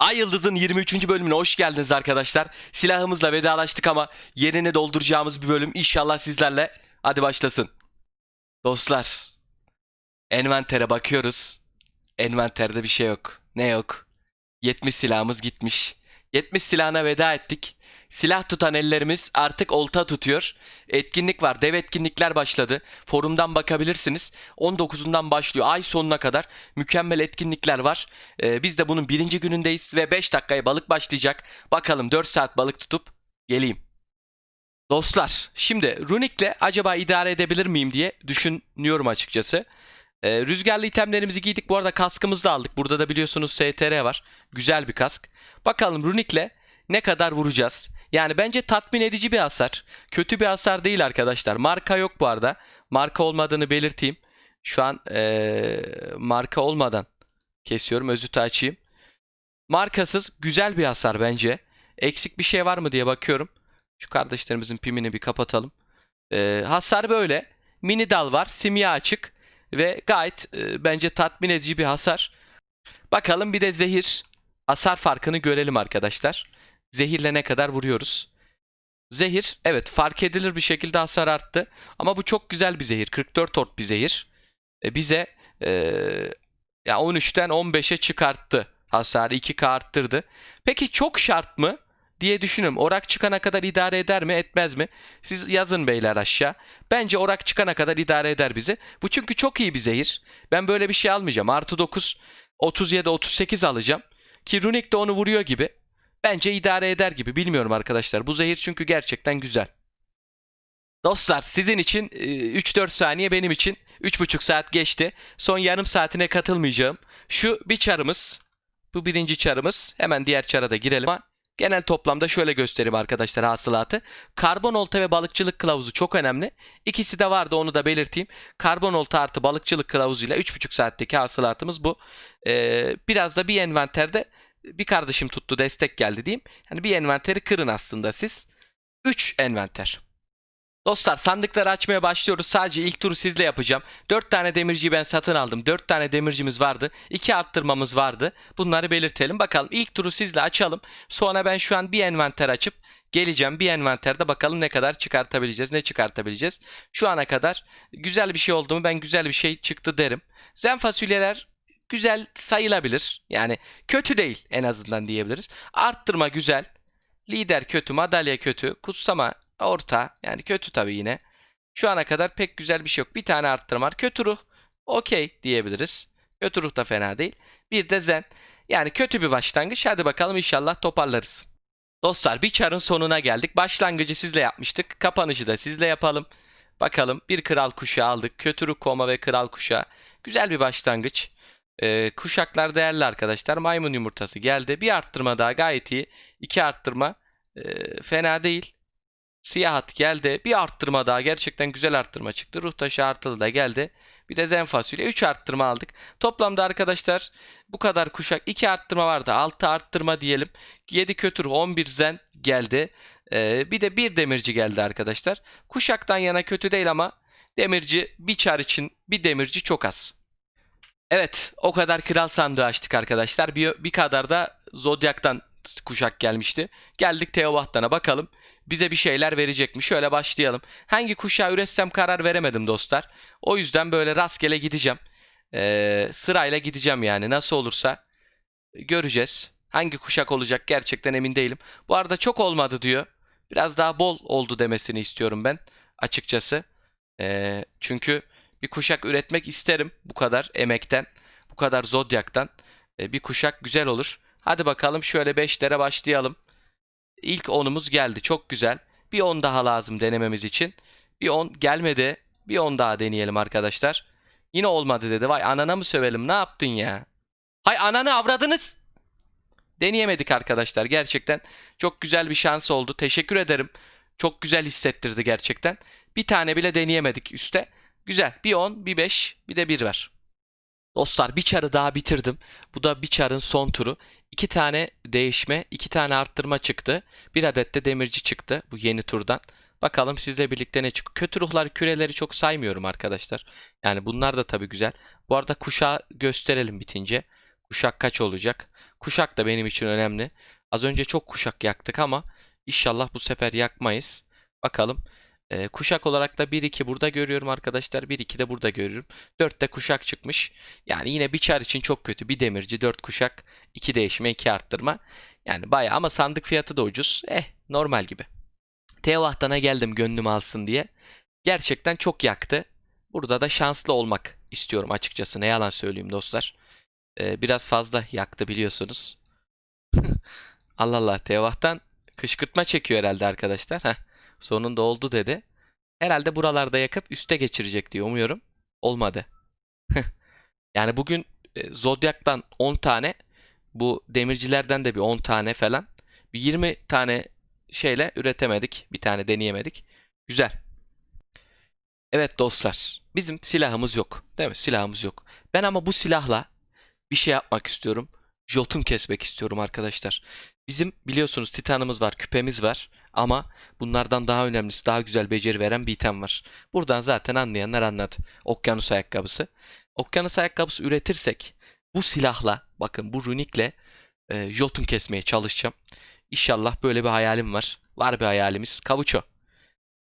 Ay Yıldız'ın 23. bölümüne hoş geldiniz arkadaşlar. Silahımızla vedalaştık ama yerini dolduracağımız bir bölüm inşallah sizlerle. Hadi başlasın. Dostlar, envantere bakıyoruz. Envanterde bir şey yok. Ne yok? 70 silahımız gitmiş. 70 silahına veda ettik. Silah tutan ellerimiz artık olta tutuyor. Etkinlik var. Dev etkinlikler başladı. Forumdan bakabilirsiniz. 19'undan başlıyor. Ay sonuna kadar mükemmel etkinlikler var. Ee, biz de bunun birinci günündeyiz ve 5 dakikaya balık başlayacak. Bakalım 4 saat balık tutup geleyim. Dostlar, şimdi Runik'le acaba idare edebilir miyim diye düşünüyorum açıkçası. Ee, rüzgarlı itemlerimizi giydik. Bu arada kaskımızı da aldık. Burada da biliyorsunuz STR var. Güzel bir kask. Bakalım Runik'le ne kadar vuracağız? Yani bence tatmin edici bir hasar. Kötü bir hasar değil arkadaşlar. Marka yok bu arada. Marka olmadığını belirteyim. Şu an ee, marka olmadan kesiyorum. Özütü açayım. Markasız güzel bir hasar bence. Eksik bir şey var mı diye bakıyorum. Şu kardeşlerimizin pimini bir kapatalım. Ee, hasar böyle. Mini dal var. Simya açık. Ve gayet e, bence tatmin edici bir hasar. Bakalım bir de zehir. Hasar farkını görelim arkadaşlar. Zehirle ne kadar vuruyoruz. Zehir evet fark edilir bir şekilde hasar arttı. Ama bu çok güzel bir zehir. 44 ort bir zehir. E, bize e, ya 13'ten 15'e çıkarttı. Hasarı 2K arttırdı. Peki çok şart mı? diye düşünüyorum. Orak çıkana kadar idare eder mi etmez mi? Siz yazın beyler aşağı. Bence orak çıkana kadar idare eder bizi. Bu çünkü çok iyi bir zehir. Ben böyle bir şey almayacağım. Artı 9, 37, 38 alacağım. Ki Runic de onu vuruyor gibi. Bence idare eder gibi. Bilmiyorum arkadaşlar. Bu zehir çünkü gerçekten güzel. Dostlar sizin için e, 3-4 saniye benim için 3,5 saat geçti. Son yarım saatine katılmayacağım. Şu bir çarımız. Bu birinci çarımız. Hemen diğer çara da girelim. Genel toplamda şöyle göstereyim arkadaşlar hasılatı. Karbon olta ve balıkçılık kılavuzu çok önemli. İkisi de vardı onu da belirteyim. Karbon olta artı balıkçılık kılavuzuyla 3,5 saatteki hasılatımız bu. Ee, biraz da bir envanterde bir kardeşim tuttu destek geldi diyeyim. Yani bir envanteri kırın aslında siz. 3 envanter. Dostlar sandıkları açmaya başlıyoruz. Sadece ilk turu sizle yapacağım. 4 tane demirciyi ben satın aldım. 4 tane demircimiz vardı. 2 arttırmamız vardı. Bunları belirtelim. Bakalım ilk turu sizle açalım. Sonra ben şu an bir envanter açıp geleceğim. Bir envanterde bakalım ne kadar çıkartabileceğiz. Ne çıkartabileceğiz. Şu ana kadar güzel bir şey oldu mu ben güzel bir şey çıktı derim. Zen fasulyeler güzel sayılabilir. Yani kötü değil en azından diyebiliriz. Arttırma güzel. Lider kötü, madalya kötü, kutsama orta. Yani kötü tabii yine. Şu ana kadar pek güzel bir şey yok. Bir tane arttırma var. Kötü ruh. Okey diyebiliriz. Kötü ruh da fena değil. Bir de zen. Yani kötü bir başlangıç. Hadi bakalım inşallah toparlarız. Dostlar bir çarın sonuna geldik. Başlangıcı sizle yapmıştık. Kapanışı da sizle yapalım. Bakalım bir kral kuşağı aldık. Kötü koma ve kral kuşağı. Güzel bir başlangıç. Ee, kuşaklar değerli arkadaşlar. Maymun yumurtası geldi. Bir arttırma daha gayet iyi. İki arttırma ee, fena değil. Siyah at geldi. Bir arttırma daha. Gerçekten güzel arttırma çıktı. Ruh artılı da geldi. Bir de zen fasulye. 3 arttırma aldık. Toplamda arkadaşlar bu kadar kuşak. 2 arttırma vardı. 6 arttırma diyelim. 7 kötü ruh. 11 zen geldi. Ee, bir de bir demirci geldi arkadaşlar. Kuşaktan yana kötü değil ama demirci bir çar için bir demirci çok az. Evet o kadar kral sandığı açtık arkadaşlar. Bir, bir kadar da Zodyak'tan kuşak gelmişti. Geldik Teobaht'tana bakalım bize bir şeyler verecek mi? Şöyle başlayalım. Hangi kuşağı üretsem karar veremedim dostlar. O yüzden böyle rastgele gideceğim. Ee, sırayla gideceğim yani nasıl olursa göreceğiz. Hangi kuşak olacak gerçekten emin değilim. Bu arada çok olmadı diyor. Biraz daha bol oldu demesini istiyorum ben açıkçası. Ee, çünkü bir kuşak üretmek isterim bu kadar emekten, bu kadar zodyaktan. Ee, bir kuşak güzel olur. Hadi bakalım şöyle 5'lere başlayalım. İlk 10'umuz geldi. Çok güzel. Bir 10 daha lazım denememiz için. Bir 10 gelmedi. Bir 10 daha deneyelim arkadaşlar. Yine olmadı dedi. Vay anana mı sövelim? Ne yaptın ya? Hay ananı avradınız. Deneyemedik arkadaşlar. Gerçekten çok güzel bir şans oldu. Teşekkür ederim. Çok güzel hissettirdi gerçekten. Bir tane bile deneyemedik üste. Güzel. Bir 10, bir 5, bir de 1 var. Dostlar bir çarı daha bitirdim. Bu da bir çarın son turu. İki tane değişme, iki tane arttırma çıktı. Bir adet de demirci çıktı bu yeni turdan. Bakalım sizle birlikte ne çıkıyor. Kötü ruhlar küreleri çok saymıyorum arkadaşlar. Yani bunlar da tabii güzel. Bu arada kuşağı gösterelim bitince. Kuşak kaç olacak? Kuşak da benim için önemli. Az önce çok kuşak yaktık ama inşallah bu sefer yakmayız. Bakalım. Ee, kuşak olarak da 1-2 burada görüyorum arkadaşlar. 1-2 de burada görüyorum. 4 de kuşak çıkmış. Yani yine bir çar için çok kötü. Bir demirci, 4 kuşak, 2 değişme, 2 arttırma. Yani bayağı ama sandık fiyatı da ucuz. Eh normal gibi. Teohtan'a geldim gönlüm alsın diye. Gerçekten çok yaktı. Burada da şanslı olmak istiyorum açıkçası. Ne yalan söyleyeyim dostlar. Ee, biraz fazla yaktı biliyorsunuz. Allah Allah Teohtan kışkırtma çekiyor herhalde arkadaşlar. Heh, sonunda oldu dedi. Herhalde buralarda yakıp üste geçirecek diye umuyorum. Olmadı. Yani bugün e, Zodyak'tan 10 tane bu demircilerden de bir 10 tane falan. Bir 20 tane şeyle üretemedik. Bir tane deneyemedik. Güzel. Evet dostlar. Bizim silahımız yok. Değil mi? Silahımız yok. Ben ama bu silahla bir şey yapmak istiyorum. Jotun kesmek istiyorum arkadaşlar. Bizim biliyorsunuz titanımız var, küpemiz var. Ama bunlardan daha önemlisi, daha güzel beceri veren bir item var. Buradan zaten anlayanlar anladı. Okyanus ayakkabısı. Okyanus ayakkabısı üretirsek bu silahla, bakın bu runikle e, Jotun kesmeye çalışacağım. İnşallah böyle bir hayalim var. Var bir hayalimiz. Kavuço.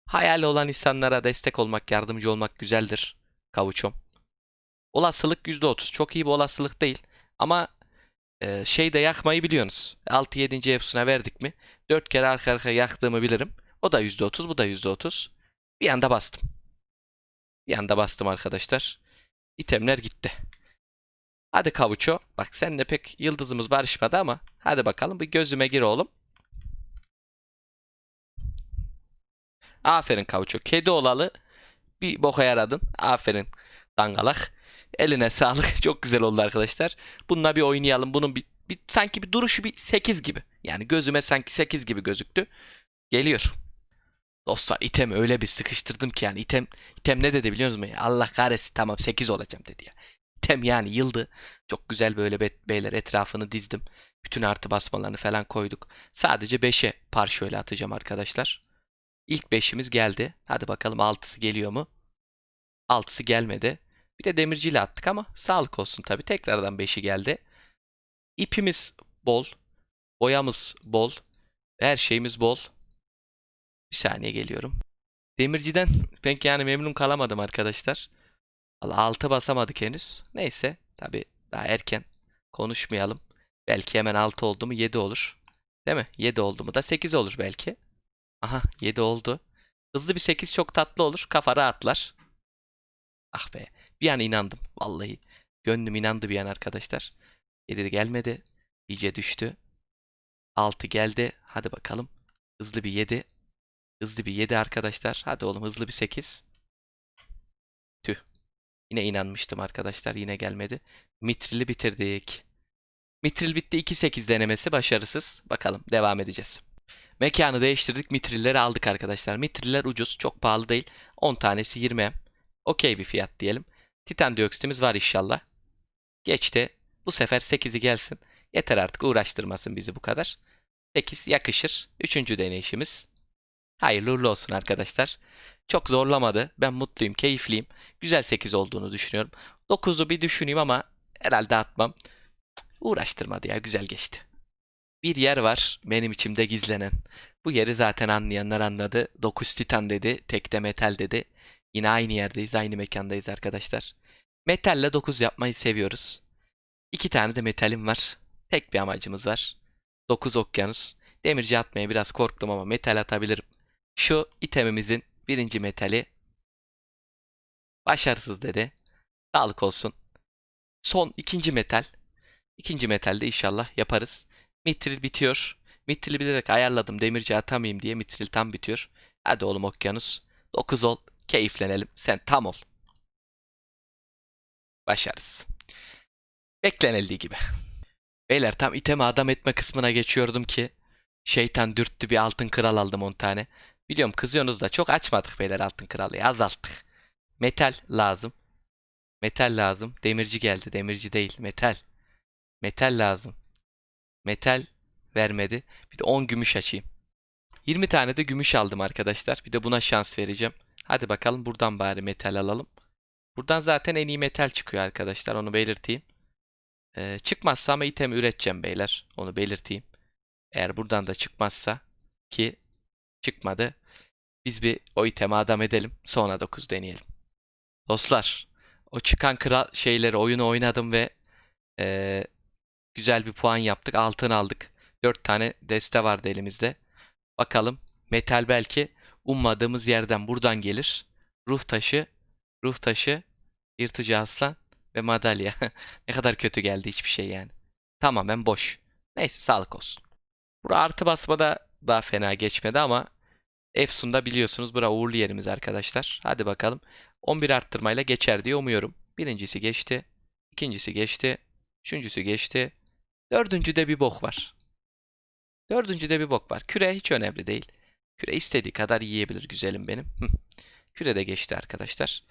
Hayali olan insanlara destek olmak, yardımcı olmak güzeldir. Kavuçom. Olasılık %30. Çok iyi bir olasılık değil. Ama e, şey de yakmayı biliyorsunuz. 6-7. Efsun'a verdik mi? 4 kere arka arkaya yaktığımı bilirim. O da %30, bu da %30. Bir anda bastım. Bir anda bastım arkadaşlar. İtemler gitti. Hadi Kavuço. Bak seninle pek yıldızımız barışmadı ama hadi bakalım bir gözüme gir oğlum. Aferin Kavuço. Kedi olalı bir boka yaradın. Aferin dangalak. Eline sağlık. Çok güzel oldu arkadaşlar. Bununla bir oynayalım. Bunun bir, bir sanki bir duruşu bir 8 gibi. Yani gözüme sanki 8 gibi gözüktü. Geliyor. Dostlar item öyle bir sıkıştırdım ki yani item item ne dedi biliyor musunuz? Allah kahretsin tamam 8 olacağım dedi ya. İtem yani yıldı. Çok güzel böyle be- beyler etrafını dizdim. Bütün artı basmalarını falan koyduk. Sadece 5'e par şöyle atacağım arkadaşlar. İlk 5'imiz geldi. Hadi bakalım 6'sı geliyor mu? 6'sı gelmedi. Bir de demirciyle attık ama sağlık olsun tabii. Tekrardan 5'i geldi. İpimiz bol. Boyamız bol. Her şeyimiz bol. Bir saniye geliyorum. Demirciden pek yani memnun kalamadım arkadaşlar. Valla 6 basamadık henüz. Neyse. Tabii daha erken. Konuşmayalım. Belki hemen 6 oldu mu 7 olur. Değil mi? 7 oldu mu da 8 olur belki. Aha 7 oldu. Hızlı bir 8 çok tatlı olur. Kafa rahatlar. Ah be. Bir an inandım. Vallahi. Gönlüm inandı bir an arkadaşlar. 7 de gelmedi. İyice düştü. 6 geldi. Hadi bakalım. Hızlı bir 7. Hızlı bir 7 arkadaşlar. Hadi oğlum hızlı bir 8. Tüh. Yine inanmıştım arkadaşlar. Yine gelmedi. Mitril'i bitirdik. Mitril bitti. 2-8 denemesi başarısız. Bakalım devam edeceğiz. Mekanı değiştirdik. Mitrilleri aldık arkadaşlar. Mitriller ucuz. Çok pahalı değil. 10 tanesi 20 Okey bir fiyat diyelim. Titan dioksitimiz var inşallah. Geçti. Bu sefer 8'i gelsin. Yeter artık uğraştırmasın bizi bu kadar. 8 yakışır. Üçüncü deneyişimiz. Hayırlı uğurlu olsun arkadaşlar. Çok zorlamadı. Ben mutluyum, keyifliyim. Güzel 8 olduğunu düşünüyorum. 9'u bir düşüneyim ama herhalde atmam. Uğraştırmadı ya, güzel geçti. Bir yer var benim içimde gizlenen. Bu yeri zaten anlayanlar anladı. 9 titan dedi, tekte metal dedi. Yine aynı yerdeyiz, aynı mekandayız arkadaşlar. Metalle 9 yapmayı seviyoruz. İki tane de metalim var. Tek bir amacımız var. 9 okyanus. Demirci atmaya biraz korktum ama metal atabilirim. Şu itemimizin birinci metali başarısız dedi. Sağlık olsun. Son ikinci metal. İkinci metalde inşallah yaparız. Mitril bitiyor. Mitril'i bilerek ayarladım demirci atamayayım diye mitril tam bitiyor. Hadi oğlum okyanus. 9 ol. Keyiflenelim. Sen tam ol. Başarız. Beklenildiği gibi. Beyler tam iteme adam etme kısmına geçiyordum ki şeytan dürttü bir altın kral aldım 10 tane. Biliyorum kızıyorsunuz da çok açmadık beyler altın kralı azalttık. Metal lazım. Metal lazım. Demirci geldi. Demirci değil. Metal. Metal lazım. Metal vermedi. Bir de 10 gümüş açayım. 20 tane de gümüş aldım arkadaşlar. Bir de buna şans vereceğim. Hadi bakalım buradan bari metal alalım. Buradan zaten en iyi metal çıkıyor arkadaşlar. Onu belirteyim. Ee, çıkmazsa ama item üreteceğim beyler. Onu belirteyim. Eğer buradan da çıkmazsa ki çıkmadı. Biz bir o itemi adam edelim. Sonra 9 deneyelim. Dostlar, o çıkan kral şeyleri oyunu oynadım ve eee, güzel bir puan yaptık. Altın aldık. 4 tane deste vardı elimizde. Bakalım metal belki ummadığımız yerden buradan gelir. Ruh taşı, ruh taşı, yırtıcı aslan ve madalya. Ne kadar kötü geldi hiçbir şey yani. Tamamen boş. Neyse sağlık olsun. Bura artı basmada daha fena geçmedi ama Efsun'da biliyorsunuz bura uğurlu yerimiz arkadaşlar. Hadi bakalım. 11 arttırmayla geçer diye umuyorum. Birincisi geçti. ikincisi geçti. Üçüncüsü geçti. Dördüncüde bir bok var. Dördüncüde bir bok var. Küre hiç önemli değil. Küre istediği kadar yiyebilir güzelim benim. Hı. Küre de geçti arkadaşlar.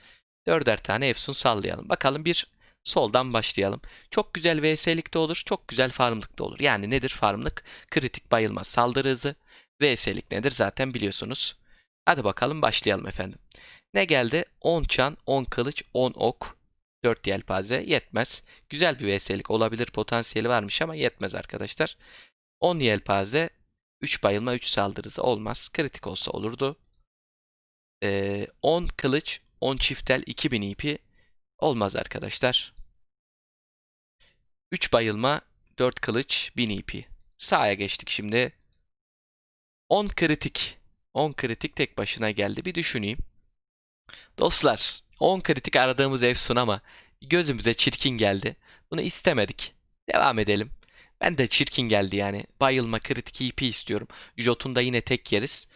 Dörder tane Efsun sallayalım. Bakalım bir soldan başlayalım. Çok güzel VS'lik de olur. Çok güzel farmlık da olur. Yani nedir farmlık? Kritik bayılma saldırı hızı. VS'lik nedir zaten biliyorsunuz. Hadi bakalım başlayalım efendim. Ne geldi? 10 çan, 10 kılıç, 10 ok, 4 yelpaze yetmez. Güzel bir VS'lik olabilir potansiyeli varmış ama yetmez arkadaşlar. 10 yelpaze, 3 bayılma, 3 saldırı hızı olmaz. Kritik olsa olurdu. Ee, 10 kılıç, 10 çiftel, 2000 IP olmaz arkadaşlar. 3 bayılma, 4 kılıç, 1000 IP. Sağa geçtik şimdi. 10 kritik. 10 kritik tek başına geldi. Bir düşüneyim. Dostlar, 10 kritik aradığımız Efsun ama gözümüze çirkin geldi. Bunu istemedik. Devam edelim. Ben de çirkin geldi yani. Bayılma kritik EP istiyorum. Jotun da yine tek yeriz.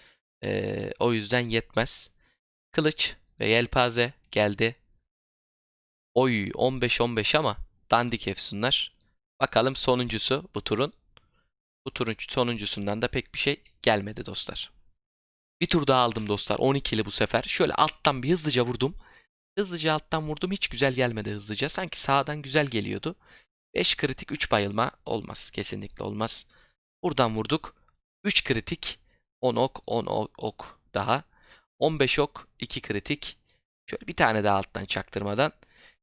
Ee, o yüzden yetmez. Kılıç ve yelpaze geldi. Oy 15-15 ama dandik Efsunlar. Bakalım sonuncusu bu turun. Bu turun sonuncusundan da pek bir şey gelmedi dostlar. Bir tur daha aldım dostlar. 12'li bu sefer. Şöyle alttan bir hızlıca vurdum. Hızlıca alttan vurdum. Hiç güzel gelmedi hızlıca. Sanki sağdan güzel geliyordu. 5 kritik 3 bayılma olmaz. Kesinlikle olmaz. Buradan vurduk. 3 kritik 10 ok 10 ok, ok daha. 15 ok 2 kritik. Şöyle bir tane daha alttan çaktırmadan.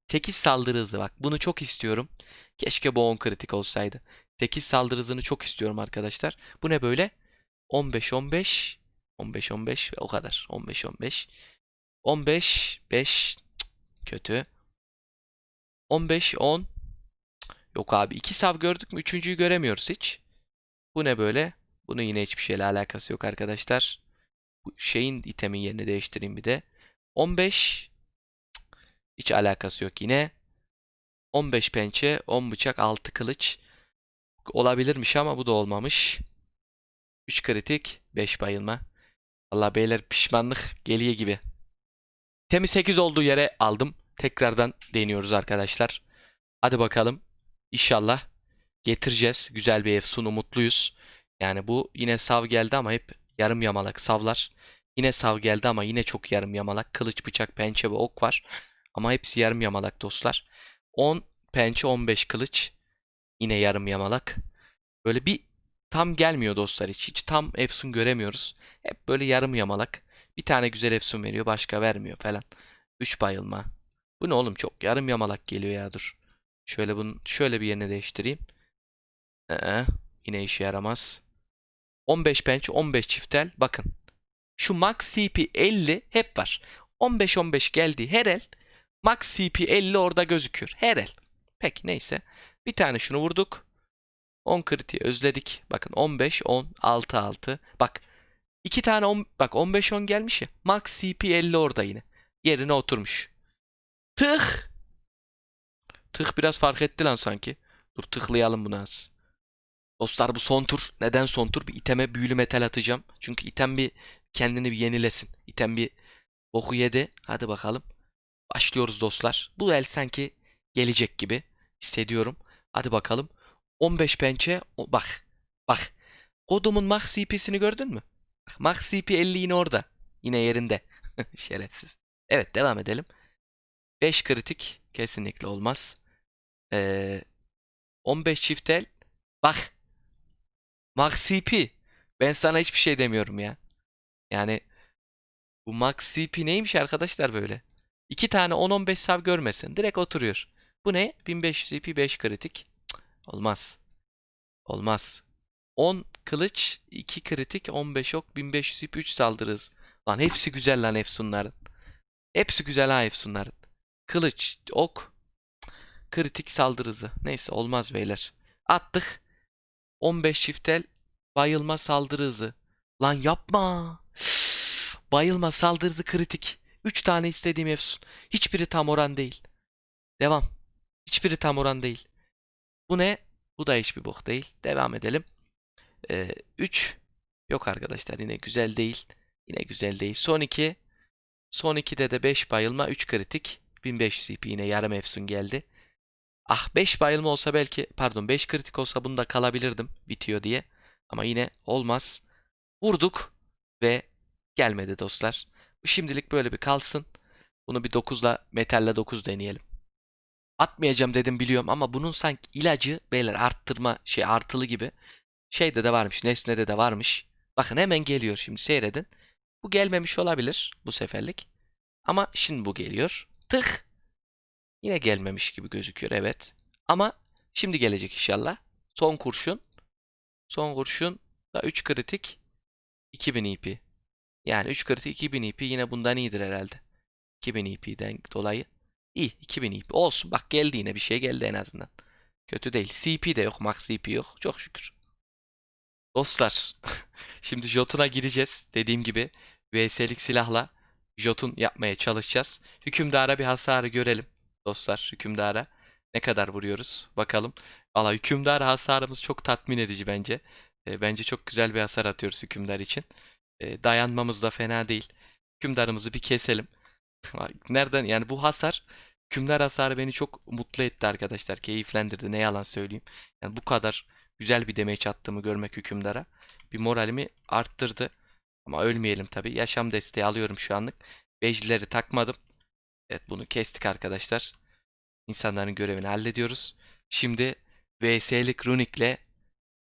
8 saldırı hızı bak. Bunu çok istiyorum. Keşke bu 10 kritik olsaydı. 8 saldırı hızını çok istiyorum arkadaşlar. Bu ne böyle? 15 15 15 15 ve o kadar. 15 15 15 5 kötü. 15 10 Yok abi 2 sav gördük mü? Üçüncüyü göremiyoruz hiç. Bu ne böyle? Bunun yine hiçbir şeyle alakası yok arkadaşlar. Şeyin itemin yerini değiştireyim bir de. 15 hiç alakası yok yine. 15 pençe, 10 bıçak, 6 kılıç. Olabilirmiş ama bu da olmamış. 3 kritik, 5 bayılma. Allah beyler pişmanlık geliyor gibi. Temi 8 olduğu yere aldım. Tekrardan deniyoruz arkadaşlar. Hadi bakalım. İnşallah getireceğiz. Güzel bir Efsun umutluyuz. Yani bu yine sav geldi ama hep yarım yamalak savlar. Yine sav geldi ama yine çok yarım yamalak. Kılıç, bıçak, pençe ve ok var. Ama hepsi yarım yamalak dostlar. 10 pençe, 15 kılıç. Yine yarım yamalak. Böyle bir tam gelmiyor dostlar hiç. Hiç tam Efsun göremiyoruz. Hep böyle yarım yamalak. Bir tane güzel Efsun veriyor, başka vermiyor falan. 3 bayılma. Bu ne oğlum çok yarım yamalak geliyor ya dur. Şöyle bunun şöyle bir yerini değiştireyim. Ee, yine işe yaramaz. 15 penç, 15 çiftel. Bakın. Şu max CP 50 hep var. 15-15 geldi her el. Max CP 50 orada gözüküyor. Her el. Peki neyse. Bir tane şunu vurduk. 10 kritiği özledik. Bakın 15, 10, 6, 6. Bak. iki tane 10, bak 15, 10 gelmiş ya. Max CP 50 orada yine. Yerine oturmuş. Tıh. Tıh biraz fark etti lan sanki. Dur tıklayalım bunu az. Dostlar bu son tur. Neden son tur? Bir iteme büyülü metal atacağım. Çünkü item bir kendini bir yenilesin. İtem bir boku yedi. Hadi bakalım. Başlıyoruz dostlar. Bu el sanki gelecek gibi hissediyorum. Hadi bakalım. 15 pençe. O, bak. Bak. Kodumun max CP'sini gördün mü? Bak, max CP 50 yine orada. Yine yerinde. Şerefsiz. Evet devam edelim. 5 kritik kesinlikle olmaz. Ee, 15 çiftel. Bak. Max CP. Ben sana hiçbir şey demiyorum ya. Yani bu Max CP neymiş arkadaşlar böyle? İki tane 10-15 sav görmesin. Direkt oturuyor. Bu ne? 1500 EP 5 kritik. Cık, olmaz. Olmaz. 10 kılıç, 2 kritik, 15 ok, 1500 EP 3 saldırı hızı. Lan hepsi güzel lan Efsunların. Hepsi güzel ha Efsunların. Kılıç, ok, kritik saldırı hızı. Neyse olmaz beyler. Attık. 15 çiftel bayılma saldırı hızı. Lan yapma. Bayılma saldırı hızı kritik. 3 tane istediğim Efsun. Hiçbiri tam oran değil. Devam. Hiçbiri tam oran değil. Bu ne? Bu da hiçbir bok değil. Devam edelim. 3. Yok arkadaşlar yine güzel değil. Yine güzel değil. Son 2. Son 2'de de 5 bayılma 3 kritik. 1500 CP yine yarım efsun geldi. Ah 5 bayılma olsa belki pardon 5 kritik olsa bunda kalabilirdim bitiyor diye. Ama yine olmaz. Vurduk ve gelmedi dostlar. Bu şimdilik böyle bir kalsın. Bunu bir 9'la metalle 9 deneyelim. Atmayacağım dedim biliyorum ama bunun sanki ilacı beyler arttırma şey artılı gibi. Şeyde de varmış Nesne'de de varmış. Bakın hemen geliyor şimdi seyredin. Bu gelmemiş olabilir bu seferlik. Ama şimdi bu geliyor. Tık. Yine gelmemiş gibi gözüküyor evet. Ama şimdi gelecek inşallah. Son kurşun. Son kurşun da 3 kritik 2000 EP. Yani 3 kritik 2000 EP yine bundan iyidir herhalde. 2000 EP'den dolayı. İyi 2000 EP olsun. Bak geldi yine bir şey geldi en azından. Kötü değil. CP de yok. Max CP yok. Çok şükür. Dostlar. Şimdi Jotun'a gireceğiz. Dediğim gibi VS'lik silahla Jotun yapmaya çalışacağız. Hükümdara bir hasarı görelim. Dostlar hükümdara ne kadar vuruyoruz bakalım. Valla hükümdar hasarımız çok tatmin edici bence. E, bence çok güzel bir hasar atıyoruz hükümdar için. E, dayanmamız da fena değil. Hükümdarımızı bir keselim. Nereden yani bu hasar hükümdar hasarı beni çok mutlu etti arkadaşlar. Keyiflendirdi ne yalan söyleyeyim. Yani bu kadar güzel bir damage attığımı görmek hükümdara bir moralimi arttırdı. Ama ölmeyelim tabi. Yaşam desteği alıyorum şu anlık. Bejlileri takmadım. Evet bunu kestik arkadaşlar. İnsanların görevini hallediyoruz. Şimdi VS'lik Runik'le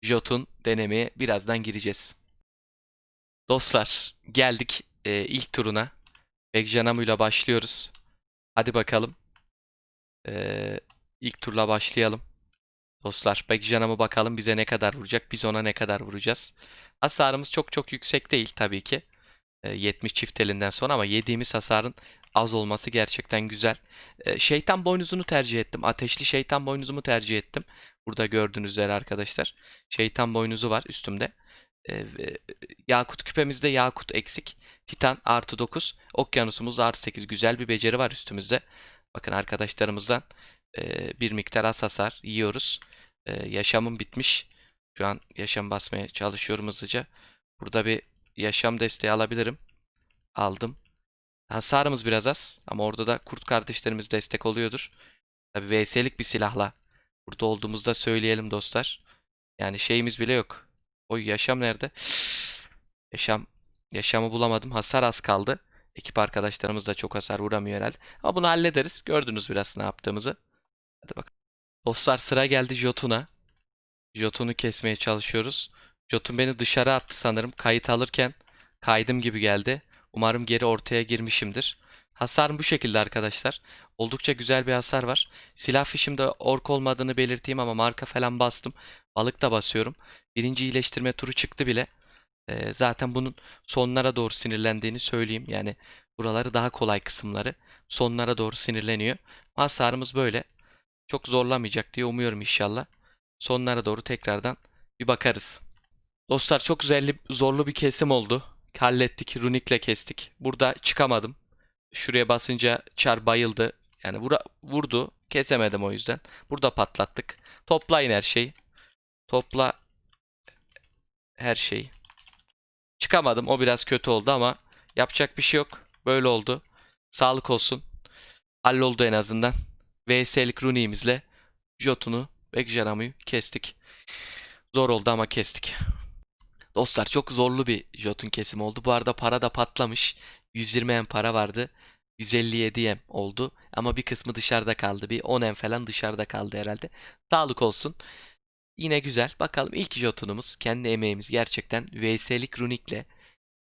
Jotun denemeye birazdan gireceğiz. Dostlar geldik e, ilk turuna. Begjanamu ile başlıyoruz. Hadi bakalım. E, ilk turla başlayalım. Dostlar Begjanamu bakalım bize ne kadar vuracak. Biz ona ne kadar vuracağız. Hasarımız çok çok yüksek değil tabii ki. E, 70 çift elinden sonra ama yediğimiz hasarın az olması gerçekten güzel. E, şeytan boynuzunu tercih ettim. Ateşli şeytan boynuzumu tercih ettim. Burada gördüğünüz üzere arkadaşlar. Şeytan boynuzu var üstümde. E, yakut küpemizde yakut eksik. Titan artı 9. Okyanusumuz artı 8. Güzel bir beceri var üstümüzde. Bakın arkadaşlarımızdan e, bir miktar az hasar yiyoruz. E, yaşamım bitmiş. Şu an yaşam basmaya çalışıyorum hızlıca. Burada bir yaşam desteği alabilirim. Aldım. Hasarımız biraz az ama orada da kurt kardeşlerimiz destek oluyordur. Tabi VS'lik bir silahla burada olduğumuzda söyleyelim dostlar. Yani şeyimiz bile yok. Oy yaşam nerede? Yaşam yaşamı bulamadım. Hasar az kaldı. Ekip arkadaşlarımız da çok hasar vuramıyor herhalde. Ama bunu hallederiz. Gördünüz biraz ne yaptığımızı. Hadi bakalım. Dostlar sıra geldi Jotun'a. Jotun'u kesmeye çalışıyoruz. Jotun beni dışarı attı sanırım. Kayıt alırken kaydım gibi geldi. Umarım geri ortaya girmişimdir. Hasarım bu şekilde arkadaşlar. Oldukça güzel bir hasar var. Silah fişimde ork olmadığını belirteyim ama marka falan bastım. Balık da basıyorum. Birinci iyileştirme turu çıktı bile. Ee, zaten bunun sonlara doğru sinirlendiğini söyleyeyim. Yani buraları daha kolay kısımları. Sonlara doğru sinirleniyor. Hasarımız böyle. Çok zorlamayacak diye umuyorum inşallah. Sonlara doğru tekrardan bir bakarız. Dostlar çok güzel, zorlu bir kesim oldu. Hallettik. Runik'le kestik. Burada çıkamadım. Şuraya basınca çar bayıldı. Yani vura, vurdu. Kesemedim o yüzden. Burada patlattık. Toplayın her şeyi. Topla her şeyi. Çıkamadım. O biraz kötü oldu ama yapacak bir şey yok. Böyle oldu. Sağlık olsun. Halloldu en azından. VS'lik Rooney'imizle Jotun'u ve Jaramu'yu kestik. Zor oldu ama kestik. Dostlar çok zorlu bir Jotun kesimi oldu. Bu arada para da patlamış. 120 M para vardı. 157 M oldu. Ama bir kısmı dışarıda kaldı. Bir 10 M falan dışarıda kaldı herhalde. Sağlık olsun. Yine güzel. Bakalım ilk Jotun'umuz. Kendi emeğimiz gerçekten VS'lik Runik'le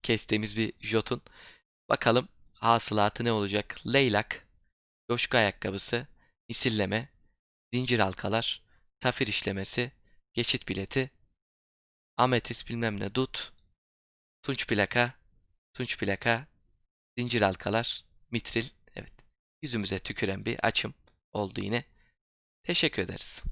kestiğimiz bir Jotun. Bakalım hasılatı ne olacak? Leylak, coşku ayakkabısı, misilleme, zincir halkalar, safir işlemesi, geçit bileti, ametist bilmem ne dut, tunç plaka, tunç plaka, zincir halkalar, mitril. Evet. Yüzümüze tüküren bir açım oldu yine. Teşekkür ederiz.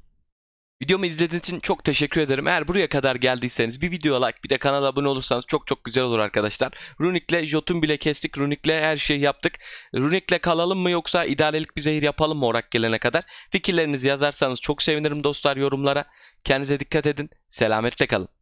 Videomu izlediğiniz için çok teşekkür ederim. Eğer buraya kadar geldiyseniz bir video like bir de kanala abone olursanız çok çok güzel olur arkadaşlar. Runik'le Jotun bile kestik. Runik'le her şeyi yaptık. Runik'le kalalım mı yoksa idarelik bir zehir yapalım mı orak gelene kadar? Fikirlerinizi yazarsanız çok sevinirim dostlar yorumlara. Kendinize dikkat edin. Selametle kalın.